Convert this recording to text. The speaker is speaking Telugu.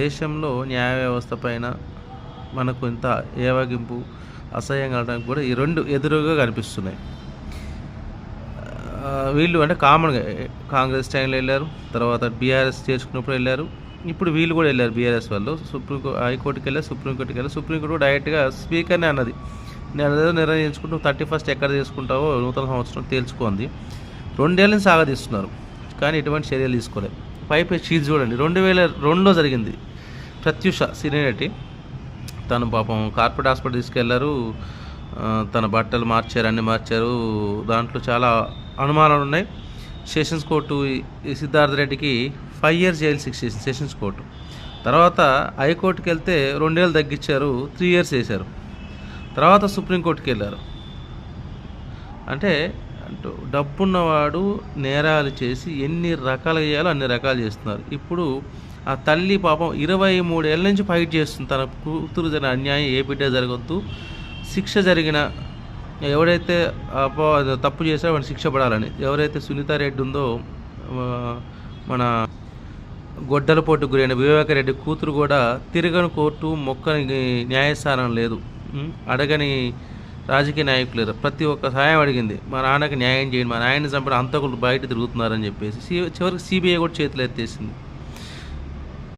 దేశంలో న్యాయ వ్యవస్థ పైన మనకు ఇంత ఏవగింపు అసహ్యం కలడానికి కూడా ఈ రెండు ఎదురుగా కనిపిస్తున్నాయి. వీళ్ళు అంటే కామన్గా కాంగ్రెస్ టైంలో వెళ్ళారు తర్వాత బీఆర్ఎస్ చేర్చుకున్నప్పుడు వెళ్ళారు ఇప్పుడు వీళ్ళు కూడా వెళ్ళారు బీఆర్ఎస్ వాళ్ళు. సుప్రీం హైకోర్టుకి వెళ్ళారు సుప్రీంకోర్టుకి వెళ్ళారు. సుప్రీంకోర్టు డైరెక్ట్గా స్పీకర్నే అన్నది. నేను ఏదో నిర్ణయించుకుంటూ థర్టీ ఫస్ట్ ఎక్కడ తీసుకుంటావో నూతన సంవత్సరం తేల్చుకుంది. రెండేళ్ళని సాగదీస్తున్నారు కానీ ఎటువంటి చర్యలు తీసుకోలేదు. పైప్ చీజ్ చూడండి. రెండు వేల రెండులో జరిగింది. ప్రత్యూష సినీ తను పాపం కార్పొరేట్ హాస్పిటల్ తీసుకెళ్ళారు. తన బట్టలు మార్చారు అన్ని మార్చారు. దాంట్లో చాలా అనుమానాలు ఉన్నాయి. సెషన్స్ కోర్టు ఈ- సిద్ధార్థ రెడ్డికి ఫైవ్ ఇయర్స్ జైలు శిక్ష చేసింది సెషన్స్ కోర్టు. తర్వాత హైకోర్టుకి వెళ్తే రెండేళ్ళు తగ్గించారు త్రీ ఇయర్స్ వేశారు తర్వాత సుప్రీంకోర్టుకి వెళ్ళారు. అంటే అంటూ డబ్బున్నవాడు నేరాలు చేసి ఎన్ని రకాలు చేయాలో అన్ని రకాలు చేస్తున్నారు. ఇప్పుడు ఆ తల్లి పాపం ఇరవై మూడేళ్ళ నుంచి ఫైట్ చేస్తుంది. తన కూతురు జరిగిన అన్యాయం ఏ బిడ్డ జరగద్దు. శిక్ష జరిగిన ఎవడైతే అపో తప్పు చేశారో వాడిని శిక్ష పడాలని. ఎవరైతే సునీతారెడ్డి ఉందో మన గొడ్డలపోటు గురైన వివేకరెడ్డి కూతురు కూడా తిరగని కోర్టు మొక్కని న్యాయస్థానం లేదు. అడగని రాజకీయ నాయకులు లేరు. ప్రతి ఒక్క సహాయం అడిగింది. మా నాన్నకి న్యాయం చేయండి. మా నాయన్ని చంపడం అంతకులు బయట తిరుగుతున్నారని చెప్పేసి చివరికి సిబిఐ కూడా చేతులు ఎత్తేసింది.